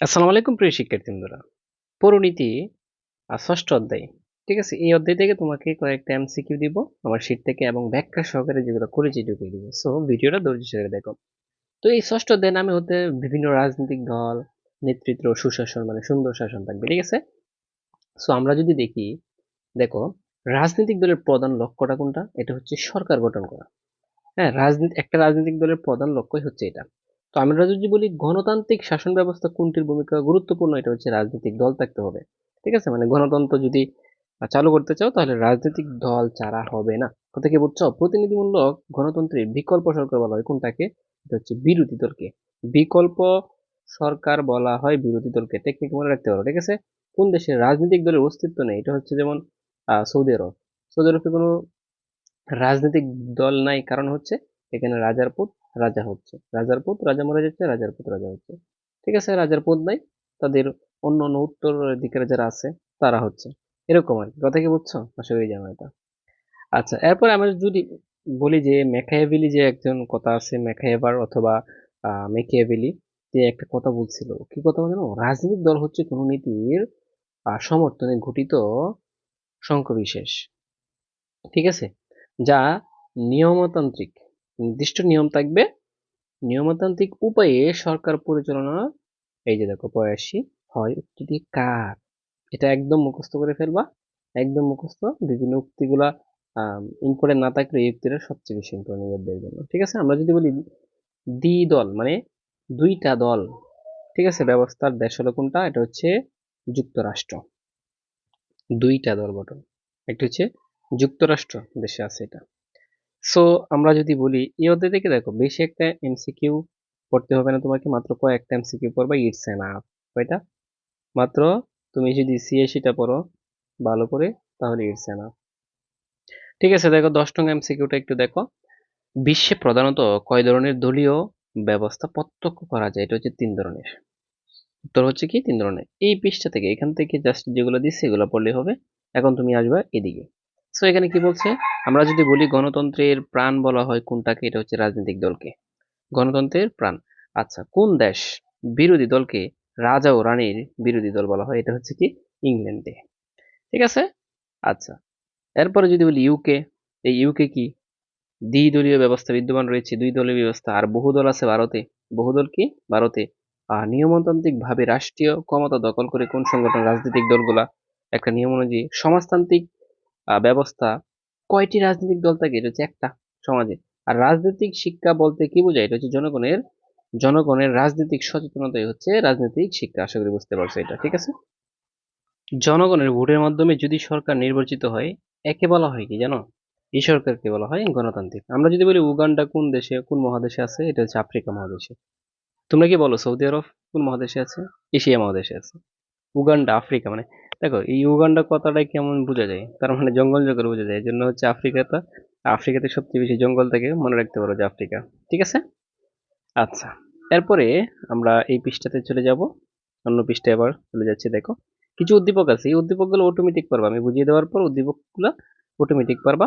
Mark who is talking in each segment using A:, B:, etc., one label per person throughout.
A: আসসালামু আলাইকুম, প্রিয় শিক্ষার্থী বন্ধুরা পৌরনীতি আর ষষ্ঠ অধ্যায়। ঠিক আছে, এই অধ্যায় থেকে তোমাকে কয়েকটা এমসিকিউ দিব, আমার শীট থেকে, এবং ব্যাখ্যা সহকারে যেগুলো করেছি ঢুকিয়ে দিব। সো ভিডিওটা ধৈর্য সহকারে দেখো। তো এই ষষ্ঠ অধ্যায় নামে হতে বিভিন্ন রাজনৈতিক দল, নেতৃত্ব, সুশাসন মানে সুন্দর শাসন থাকবে, ঠিক আছে? সো আমরা যদি দেখি, দেখো, রাজনৈতিক দলের প্রধান লক্ষ্যটা কোনটা? এটা হচ্ছে সরকার গঠন করা। হ্যাঁ রাজনীতি, একটা রাজনৈতিক দলের প্রধান লক্ষ্যই হচ্ছে এটা। তো আমরা যদি বলি, গণতান্ত্রিক শাসন ব্যবস্থা কোনটির ভূমিকা গুরুত্বপূর্ণ? এটা হচ্ছে রাজনৈতিক দল থাকতে হবে। ঠিক আছে? মানে গণতন্ত্র যদি চালু করতে চাও, তাহলে রাজনৈতিক দল ছাড়া হবে না। কথা কি বুঝছ? প্রতিনিধিমূলক গণতন্ত্রের বিকল্প সরকার বলা হয়। কোনটাকে? এটা হচ্ছে বিরোধী দলকে। বিকল্প সরকার বলা হয় বিরোধী দলকে। টেকনিক মনে রাখতে পারো, ঠিক আছে? কোন দেশে রাজনৈতিক দলের অস্তিত্ব নেই? এটা হচ্ছে যেমন সৌদি আরব। সৌদি আরবে কোনো রাজনৈতিক দল নাই। কারণ হচ্ছে, এখানে রাজার পুত রাজা হচ্ছে। রাজার পুত রাজা মরে যাচ্ছে, রাজার পুত রাজা হচ্ছে। ঠিক আছে, রাজার পুত নাই, তাদের অন্য অন্য উত্তর দিকের যারা আছে, তারা হচ্ছে। এরকম আর কথা কি বুঝছ? আশা করি জানো এটা আচ্ছা এরপর আমরা যদি বলি যে মেকায়াভেলি যে একজন কথা আছে মেকায়াবার অথবা মেকিয়াভেলি যে একটা কথা বলছিল। কি কথা জানো রাজনৈতিক দল হচ্ছে কোন নীতির সমর্থনে গঠিত সংখ্যবিশেষ। ঠিক আছে? যা নিয়মতান্ত্রিক। নির্দিষ্ট নিয়ম থাকবে। নিয়মতান্ত্রিক উপায়ে সরকার পরিচালনা, এই যে দেখো বয়াসী হয় উক্তিটি কার? এটা একদম মুখস্থ করে ফেলবা। একদম মুখস্থ। বিভিন্ন উক্তিগুলা ইম্পর্টেন্ট না থাকলে এই উক্তিটা সবচেয়ে বেশি ইম্পর্টেন্ট ইয়াদের জন্য। ঠিক আছে? আমরা যদি বলি দ্বি দল মানে দুইটা দল, ঠিক আছে? ব্যবস্থার দেশ হলো কোনটা? এটা হচ্ছে যুক্তরাষ্ট্র। দুইটা দল গঠন। একটা হচ্ছে যুক্তরাষ্ট্র, দেশে আছে এটা। সো আমরা যদি বলি, এই অধ্যায় থেকে দেখো, বেশি একটা এমসিকিউ পড়তে হবে না, তোমাকে মাত্র কয়েকটা এমসিকিউ পড়বা ইটস এন আপ কয়টা মাত্র তুমি যদি সিএসিটা পড়ো, ভালো করে, তাহলে ইটস এন আপ ঠিক আছে, দেখো, দশ টং এমসিকিউটা একটু দেখো। বিশ্বে প্রধানত কয় ধরনের দলীয় ব্যবস্থা প্রত্যক্ষ করা যায়? এটা হচ্ছে তিন ধরনের। উত্তর হচ্ছে কি? তিন ধরনের। এই পৃষ্ঠা থেকে, এখান থেকে জাস্ট যেগুলো দিচ্ছে, এগুলো পড়লে হবে। এখন তুমি আসবা এদিকে। সো এখানে কি বলছে? আমরা যদি বলি গণতন্ত্রের প্রাণ বলা হয় কোনটাকে, এটা হচ্ছে রাজনৈতিক দলকে। গণতন্ত্রের প্রাণ। আচ্ছা কোন দেশ বিরোধী দলকে রাজা ও রানীর বিরোধী দল বলা হয়? এটা হচ্ছে কি? ইংল্যান্ডে। ঠিক আছে? আচ্ছা এরপরে যদি বলি ইউকে এই ইউকে কি? দ্বিদলীয় ব্যবস্থা বিদ্যমান রয়েছে, দুই দলীয় ব্যবস্থা। আর বহু দল আছে ভারতে। বহু দল কি? ভারতে। আর নিয়মতান্ত্রিক ভাবে রাষ্ট্রীয় ক্ষমতা দখল করে কোন সংগঠন? রাজনৈতিক দলগুলা। একটা নিয়ম অনুযায়ী সমাজতান্ত্রিক ব্যবস্থা কয়টি রাজনৈতিক দল থাকে এটা হচ্ছে একটা সমাজে আর রাজনৈতিক শিক্ষা বলতে কি বোঝায়? এটা হচ্ছে জনগণের জনগণের রাজনৈতিক সচেতনতাই হচ্ছে রাজনৈতিক শিক্ষা, আশা করি বুঝতে পারছ এটা, ঠিক আছে? জনগণের ভোটের মাধ্যমে যদি সরকার নির্বাচিত হয়, একে বলা হয় কি জানো? এই সরকারকে বলা হয় গণতান্ত্রিক। আমরা যদি বলি উগান্ডা কোন দেশে, কোন মহাদেশে আছে, এটা হচ্ছে আফ্রিকা মহাদেশে। তোমরা কি বলো সৌদি আরব কোন মহাদেশে আছে? এশিয়া মহাদেশে আছে। উগান্ডা, আফ্রিকা মানে দেখো, এই উগান্ডা কথাটাই কেমন বোঝা যায়? তার মানে জঙ্গল জঙ্গল বোঝা যায়। জন্য হচ্ছে আফ্রিকাটা, আফ্রিকাতে সবচেয়ে বেশি জঙ্গল থাকে মনে রাখতে পারো যে আফ্রিকা। ঠিক আছে? আচ্ছা এরপরে আমরা এই পৃষ্ঠাতে চলে যাব। অন্য পৃষ্ঠায় আবার চলে যাচ্ছে, দেখো। কিছু উদ্দীপক আছে। এই উদ্দীপকগুলো অটোমেটিক পারবা। আমি বুঝিয়ে দেওয়ার পর উদ্দীপকগুলো অটোমেটিক পারবা।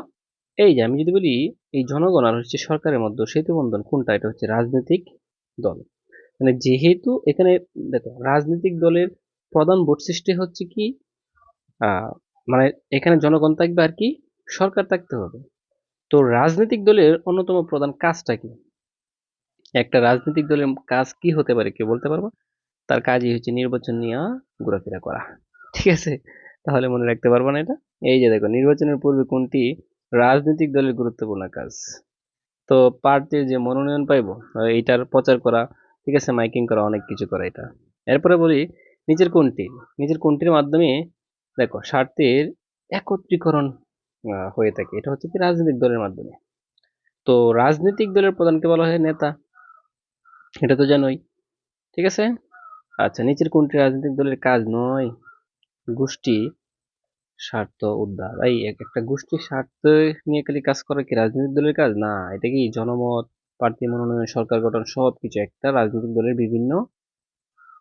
A: এই যে, আমি যদি বলি, এই জনগণ আর হচ্ছে সরকারের মধ্যে সেতু বন্ধন কোনটা? এটা হচ্ছে রাজনৈতিক দল। মানে যেহেতু এখানে, দেখো, রাজনৈতিক দলের প্রধান ভোট সৃষ্টি হচ্ছে কি মানে এখানে জনগণ থাকবে আর কি, সরকার থাকতে হবে। তো রাজনৈতিক দলের অন্যতম প্রধান কাজটা কি? একটা রাজনৈতিক দলের কাজ কি হতে পারে কেউ বলতে পারব? তার কাজই হচ্ছে নির্বাচন নিয়ে ঘোরাফেরা করা। ঠিক আছে? তাহলে মনে রাখতে পারব না এটা? এই যে দেখো, নির্বাচনের পূর্বে কোনটি রাজনৈতিক দলের গুরুত্বপূর্ণ কাজ? তো প্রার্থীর যে মনোনয়ন পাইব, এইটার প্রচার করা, ঠিক আছে? মাইকিং করা, অনেক কিছু করা এটা। এরপরে বলি নিজের কোনটি? নিজের কোনটির মাধ্যমে দেখো, স্বার্থের একত্রীকরণ হয়ে থাকে। এটা হচ্ছে কি রাজনৈতিক দলের মাধ্যমে। তো রাজনৈতিক দলের প্রধানকে বলা হয় নেতা। এটা তো জানোই। ঠিক আছে? আচ্ছা নিচের কোনটি রাজনৈতিক দলের কাজ নয়? গোষ্ঠী স্বার্থ উদ্ধার। এই একটা গোষ্ঠীর স্বার্থ নিয়ে খালি কাজ করা কি রাজনৈতিক দলের কাজ? না, এটা কি জনমত, প্রার্থী মনোনয়ন, সরকার গঠন সব কিছু একটা রাজনৈতিক দলের বিভিন্ন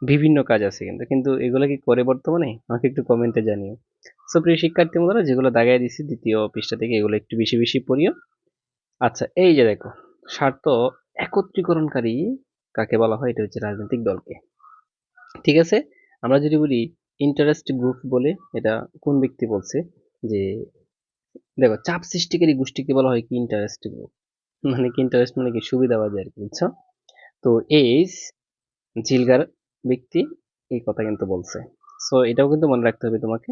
A: বিভিন্ন কাজ আছে কিন্তু কিন্তু এগুলো কি করে বর্তমানে? আমাকে একটু কমেন্টে জানিও। সো প্রিয় শিক্ষার্থী বন্ধুরা, যেগুলো দাগাই দিছি, দ্বিতীয় পৃষ্ঠা থেকে এগুলো একটু বেশি বেশি পড়িও। আচ্ছা এই যে দেখো, স্বার্থ একত্রীকরণকারী কাকে বলা হয়? এটা হচ্ছে রাজনৈতিক দলকে। ঠিক আছে? আমরা যদি বলি ইন্টারেস্ট গ্রুপ বলে, এটা কোন ব্যক্তি বলছে? যে, দেখো, চাপ সৃষ্টিকারী গোষ্ঠীকে বলা হয় কি ইন্টারেস্ট গ্রুপ মানে কি ইন্টারেস্ট মানে কি সুবিধাবাদী আর কি বুঝছ? তো এইস জিলগার ব্যক্তি এই কথা কিন্তু বলছে। সো এটাও কিন্তু মনে রাখতে হবে তোমাকে।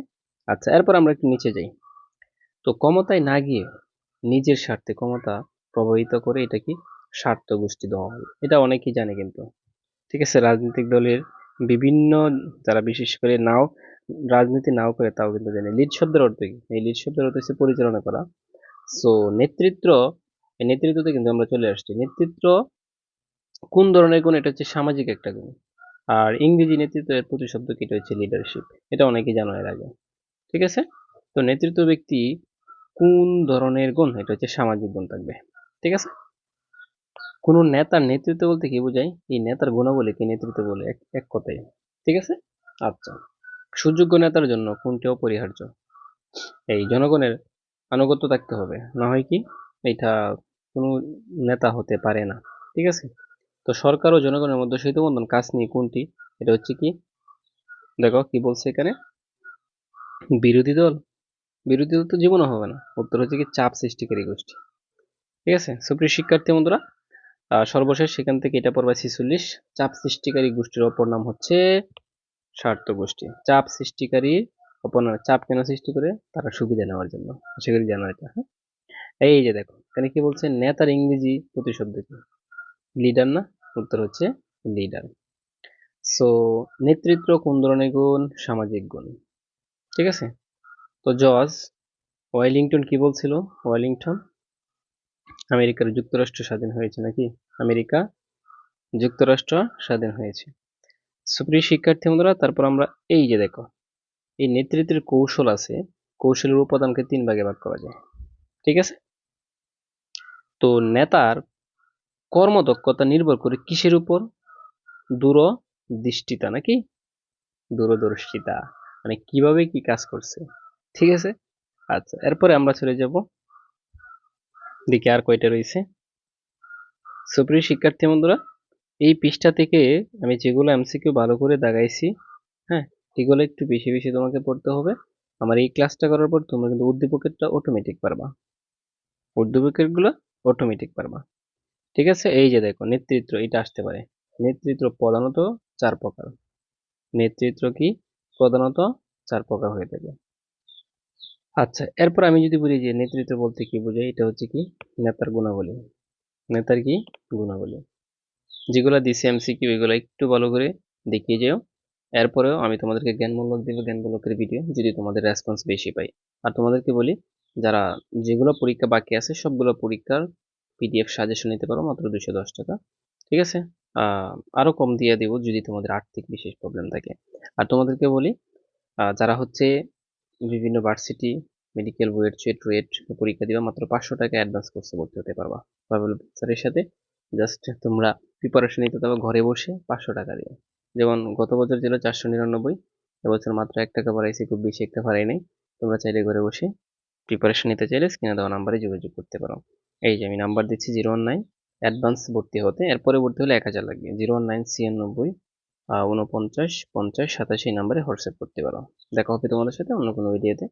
A: আচ্ছা এরপর আমরা একটু নিচে যাই। তো ক্ষমতায় না গিয়ে নিজের স্বার্থে ক্ষমতা প্রভাবিত করে এটা কি স্বার্থ গোষ্ঠী দল এটা অনেকেই জানে কিন্তু। ঠিক আছে, রাজনৈতিক দলের বিভিন্ন যারা বিশেষ করে নাও, রাজনীতি নাও করে তাও কিন্তু জানে। লিড শব্দের অর্থ কি? এই লিড শব্দের অর্থ হচ্ছে পরিচালনা করা। সো নেতৃত্ব নেতৃত্বতে কিন্তু আমরা চলে আসছি। নেতৃত্ব কোন ধরনের গুণ? এটা হচ্ছে সামাজিক একটা গুণ। আর ইংরেজি নেতৃত্বের প্রতিশব্দ কি এটা হচ্ছে লিডারশিপ এটা অনেকেই জানো এর আগে। ঠিক আছে? তো নেতৃত্ব ব্যক্তি কোন ধরনের গুণ এটা হচ্ছে সামাজিক গুণ থাকবে। ঠিক আছে? কোন নেতার নেতৃত্ব বলতে কি বোঝায়? এই নেতার গুণাবলী কি নেতৃত্ব বলে এক এক কথায়। ঠিক আছে? আচ্ছা। সুযোগ্য নেতার জন্য কোনটি অপরিহার্য? এই জনগণের আনুগত্য থাকতে হবে। না হয় কি, এটা কোনো নেতা হতে পারে না। ঠিক আছে? তো সরকার ও জনগণের মধ্যে সেতুবন্ধন কাজ নিয়ে কোনটি? এটা হচ্ছে কি? দেখো কি বলছে এখানে? বিরোধী দল? বিরোধী দল তো জীবনও হবে না। উত্তর হচ্ছে কি, চাপ সৃষ্টিকারী গোষ্ঠী। ঠিক আছে? সুপ্রিয় শিক্ষার্থী বন্ধুরা সর্বশেষ সেখান থেকে এটা পড়বা ছিচল্লিশ। চাপ সৃষ্টিকারী গোষ্ঠীর অপর নাম হচ্ছে স্বার্থ গোষ্ঠী। চাপ সৃষ্টিকারী অপর চাপ কেন সৃষ্টি করে? তারা সুবিধা নেওয়ার জন্য। আশা করি জানো এটা হ্যাঁ? এই যে দেখো, এখানে কি বলছে? নেতার ইংরেজি প্রতিশব্দ কি লিডার না? উত্তর হচ্ছে লিডার সো নেতৃত্ব কোন ধরনের গুণ? সামাজিক গুণ। ঠিক আছে? তো জজ ওয়েলিংটন কি বলছিল? ওয়েলিংটন আমেরিকার যুক্তরাষ্ট্র স্বাধীন হয়েছে নাকি? আমেরিকা যুক্তরাষ্ট্র স্বাধীন হয়েছে। সুপ্রিয় শিক্ষার্থী বন্ধুরা, তারপর আমরা এই যে দেখো, এই নেতৃত্বের কৌশল আছে, কৌশলের উপাদানকে তিন ভাগে ভাগ করা যায়। ঠিক আছে? তো নেতার কর্মদক্ষতা নির্ভর করে কিসের উপর? দূরদৃষ্টিতা নাকি? দূরদর্শিতা। মানে কীভাবে কি কাজ করছে? ঠিক আছে? আচ্ছা এরপরে আমরা চলে যাব। দিকে আর কয়টা রয়েছে? সুপ্রিয় শিক্ষার্থী বন্ধুরা, এই পৃষ্ঠা থেকে আমি যেগুলো এমসিকিউ ভালো করে দাগাইছি হ্যাঁ এগুলো একটু বেশি বেশি তোমাকে পড়তে হবে। আমার এই ক্লাসটা করার পর তোমরা কিন্তু উদ্দীপকেরটা অটোমেটিক পারবা। উদ্দীপকেরগুলো অটোমেটিক পারবা। ঠিক আছে? এই যে দেখো, নেতৃত্ব, এটা আসতে পারে। নেতৃত্ব প্রধানত চার প্রকার। নেতৃত্ব কি? প্রধানত চার প্রকার হয়ে থাকে। আচ্ছা এরপর আমি যদি বলি যে নেতৃত্ব বলতে কি বোঝায়, এটা হচ্ছে কি? নেতার গুণাবলী। নেতার কি? গুণাবলী। যেগুলো দিছি এমসিকিউ, এগুলো একটু ভালো করে দেখিয়ে যাও। এরপরেও আমি তোমাদেরকে জ্ঞানমূলক দেবো, জ্ঞানমূলকের ভিডিও যদি তোমাদের রেসপন্স বেশি পাই। আর তোমাদেরকে বলি, যারা যেগুলো পরীক্ষা বাকি আছে, সবগুলো পরীক্ষার পিডিএফ সাজেশন নিতে পারো মাত্র দুশো দশ টাকা। ঠিক আছে? আহ, আরও কম দিয়ে দেবো যদি তোমাদের আর্থিক বিশেষ প্রবলেম থাকে। আর তোমাদেরকে বলি যারা হচ্ছে বিভিন্ন varsity medical BUET CUET RUET পরীক্ষা দিবা মাত্র পাঁচশো টাকা অ্যাডভান্স কোর্সে ভর্তি হতে পারবা। স্যারের সাথে জাস্ট তোমরা প্রিপারেশন নিতে তবে ঘরে বসে পাঁচশো টাকা দিয়ে। যেমন গত বছর ছিল চারশো নিরানব্বই এবছর মাত্র এক টাকা বাড়াইছে খুব বেশি একটা বাড়াই নেই। তোমরা চাইলে ঘরে বসে প্রিপারেশন নিতে চাইলে স্ক্রিনে দেওয়া নাম্বারে যোগাযোগ করতে পারো। এই যে আমি নাম্বার দিচ্ছি জিরো ওয়ান নাইন অ্যাডভান্স ভর্তি হতে এরপরে ভর্তি হলে এক হাজার লাগবে। জিরো ওয়ান নাইন ছিয়ানব্বই উনপঞ্চাশ পঞ্চাশ, সাতাশি নাম্বারে হোয়াটসঅ্যাপ করতে পারো। দেখা হবে তোমাদের সাথে অন্য কোনো ভিডিওতে